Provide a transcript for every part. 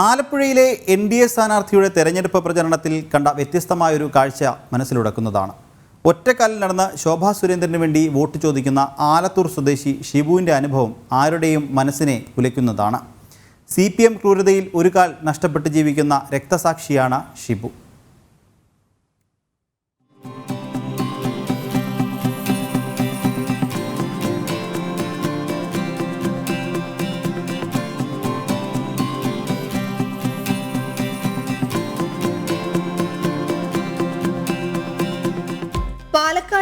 ആലപ്പുഴയിലെ N D A സ്ഥാനാർത്ഥിയുടെ തെരഞ്ഞെടുപ്പ് പ്രചരണത്തിൽ കണ്ട വ്യത്യസ്തമായൊരു കാഴ്ച മനസ്സിലുടക്കുന്നതാണ്. ഒറ്റക്കാലിൽ നടന്ന ശോഭാ സുരേന്ദ്രന് വേണ്ടി വോട്ട് ചോദിക്കുന്ന ആലത്തൂർ സ്വദേശി ഷിബുവിന്റെ അനുഭവം ആരുടെയും മനസ്സിനെ കുലയ്ക്കുന്നതാണ്. സി പി എം ക്രൂരതയിൽ ഒരു കാൽ നഷ്ടപ്പെട്ട് ജീവിക്കുന്ന രക്തസാക്ഷിയാണ് ഷിബു.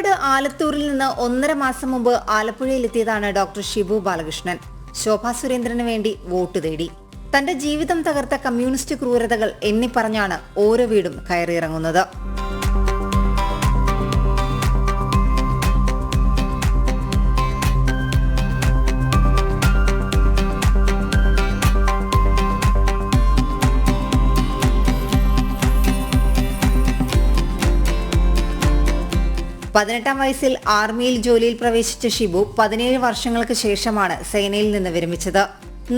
പാലക്കാട് ആലത്തൂരിൽ നിന്ന് ഒന്നര മാസം മുമ്പ് ആലപ്പുഴയിലെത്തിയതാണ് ഡോക്ടർ ഷിബു ബാലകൃഷ്ണൻ. ശോഭാ സുരേന്ദ്രന് വേണ്ടി വോട്ട് തേടി. തന്റെ ജീവിതം തകർത്ത കമ്മ്യൂണിസ്റ്റ് ക്രൂരതകൾ എണ്ണിപ്പറഞ്ഞാണ് ഓരോ വീടും കയറിയിറങ്ങുന്നത്. പതിനെട്ടാം വയസ്സിൽ ആർമിയിൽ ജോലിയിൽ പ്രവേശിച്ച ഷിബു പതിനേഴ് വർഷങ്ങൾക്ക് ശേഷമാണ് സേനയിൽ നിന്ന് വിരമിച്ചത്.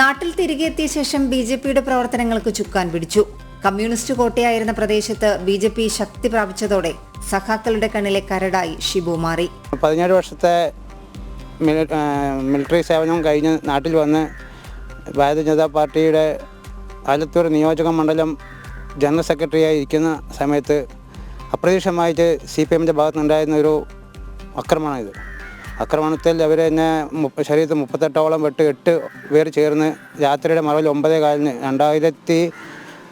നാട്ടിൽ തിരികെ എത്തിയ ശേഷം ബി ജെ പിയുടെ പ്രവർത്തനങ്ങൾക്ക് ചുക്കാൻ പിടിച്ചു. കമ്മ്യൂണിസ്റ്റ് കോട്ടയായിരുന്ന പ്രദേശത്ത് ബി ജെ പി ശക്തി പ്രാപിച്ചതോടെ സഖാക്കളുടെ കണ്ണിലെ കരടായി ഷിബു മാറി. പതിനേഴ് വർഷത്തെ മിലിറ്ററി സേവനം കഴിഞ്ഞ് നാട്ടിൽ വന്ന് ഭാരതീയ ജനതാ പാർട്ടിയുടെ ആലത്തൂർ നിയോജക മണ്ഡലം ജനറൽ സെക്രട്ടറിയായി ഇരിക്കുന്ന സമയത്ത് അപ്രതീക്ഷിതമായിട്ട് സി പി എമ്മിന്റെ ഭാഗത്തുനിന്നുണ്ടായിരുന്ന ഒരു ആക്രമണമാണ് ഇത് ആക്രമണത്തിൽ അവർ എന്നെ ശരീരത്തിൽ മുപ്പത്തെട്ടോളം വെട്ട് എട്ട് പേർ ചേർന്ന് രാത്രിയുടെ മറവിൽ ഒമ്പതേ കാലിന് രണ്ടായിരത്തി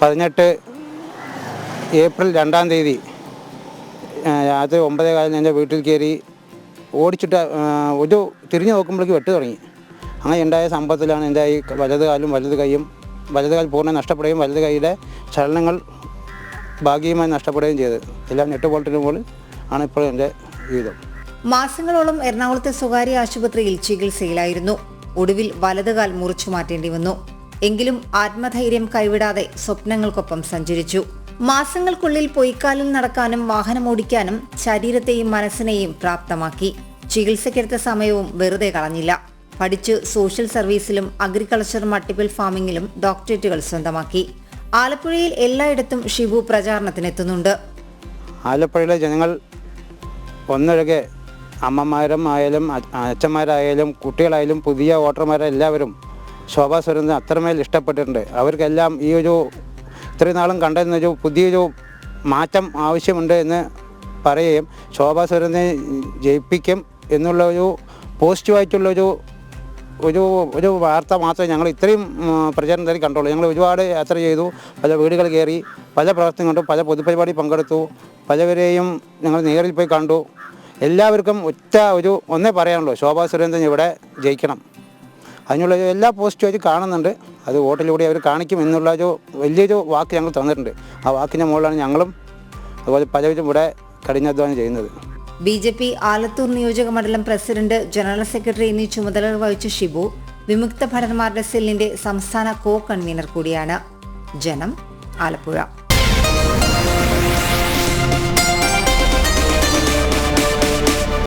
പതിനെട്ട് ഏപ്രിൽ രണ്ടാം തീയതി രാത്രി ഒമ്പതേ കാലിന് എന്റെ വീട്ടിൽ കയറി ഓടിച്ചിട്ട് ഒരു തിരിഞ്ഞു നോക്കുമ്പോഴേക്ക് വെട്ട് തുടങ്ങി. അങ്ങനെ ഉണ്ടായ സംഭവത്തിലാണ് എന്റെ ഈ വലത് കാലും വലത് കൈയും വലത് കാൽ പൂർണ നഷ്ടപ്പെടുകയും വലത് കൈയുടെ ചലനങ്ങൾ ഭാഗികമായി നഷ്ടപ്പെടുകയും ചെയ്തത് എല്ലാം എട്ട് വോൾട്ടിന് മുകളിൽ ആണ് ഇപ്പോൾ എന്റെ ജീവിതം. മാസങ്ങളോളം എറണാകുളത്തെ സ്വകാര്യ ആശുപത്രിയിൽ ചികിത്സയിലായിരുന്നു. ഒടുവിൽ വലതുകാൽ മുറിച്ചു മാറ്റേണ്ടി വന്നു. എങ്കിലും ആത്മധൈര്യം കൈവിടാതെ സ്വപ്നങ്ങൾക്കൊപ്പം സഞ്ചരിച്ചു. മാസങ്ങൾക്കുള്ളിൽ പൊയ്ക്കാലിൽ നടക്കാനും വാഹനം ഓടിക്കാനും ശരീരത്തെയും മനസ്സിനെയും പ്രാപ്തമാക്കി. ചികിത്സയ്ക്കെടുത്ത സമയവും വെറുതെ കളഞ്ഞില്ല. പഠിച്ച് സോഷ്യൽ സർവീസിലും അഗ്രികൾച്ചർ മൾട്ടിപ്പിൾ ഫാമിംഗിലും ഡോക്ടറേറ്റുകൾ സ്വന്തമാക്കി. ആലപ്പുഴയിൽ എല്ലായിടത്തും ഷിബു പ്രചാരണത്തിനെത്തുന്നുണ്ട്. ആലപ്പുഴയിലെ ജനങ്ങൾ ഒന്നൊഴികെ അമ്മമാരും ആയാലും അച്ഛന്മാരായാലും കുട്ടികളായാലും പുതിയ വോട്ടർമാരെല്ലാവരും ശോഭാ സുരേന്ദ്രൻ അത്രമേൽ ഇഷ്ടപ്പെട്ടിട്ടുണ്ട്. അവർക്കെല്ലാം ഈ ഒരു ഇത്രയും നാളും കണ്ടിരുന്നൊരു പുതിയൊരു മാറ്റം ആവശ്യമുണ്ട് എന്ന് പറയുകയും ശോഭാ സുരേന്ദ്രനെ ജയിപ്പിക്കും എന്നുള്ള ഒരു പോസിറ്റീവായിട്ടുള്ളൊരു ഒരു ഒരു വാർത്ത മാത്രമേ ഞങ്ങൾ ഇത്രയും പ്രചാരണം തേടി കണ്ടുള്ളൂ. ഞങ്ങൾ ഒരുപാട് യാത്ര ചെയ്തു. പല വീടുകൾ കയറി പല പ്രവർത്തനം കണ്ടു പല പൊതുപരിപാടി പങ്കെടുത്തു. പലവരെയും ഞങ്ങൾ നേരിൽ പോയി കണ്ടു. എല്ലാവർക്കും ഒറ്റ ഒരു ഒന്നേ പറയാനുള്ളൂ. ശോഭാ സുരേന്ദ്രൻ ഇവിടെ ജയിക്കണം. അതിനുള്ള എല്ലാ പോസ്റ്റും അവർ കാണുന്നുണ്ട്. അത് വോട്ടിലൂടെ അവർ കാണിക്കും എന്നുള്ള ഒരു വലിയൊരു വാക്ക് ഞങ്ങൾ തന്നിട്ടുണ്ട്. ആ വാക്കിന്റെ മുകളിലാണ് ഞങ്ങളും അതുപോലെ പലവരും ഇവിടെ കഠിനാധ്വാനം ചെയ്യുന്നത്. ബി ജെ പി ആലത്തൂർ നിയോജക മണ്ഡലം പ്രസിഡന്റ് ജനറൽ സെക്രട്ടറി എന്നീ ചുമതലകൾ വഹിച്ച ഷിബു വിമുക്ത ഭടന്മാരുടെ സെല്ലിന്റെ സംസ്ഥാന കോ കൺവീനർ കൂടിയാണ്. ജനം ആലപ്പുഴ.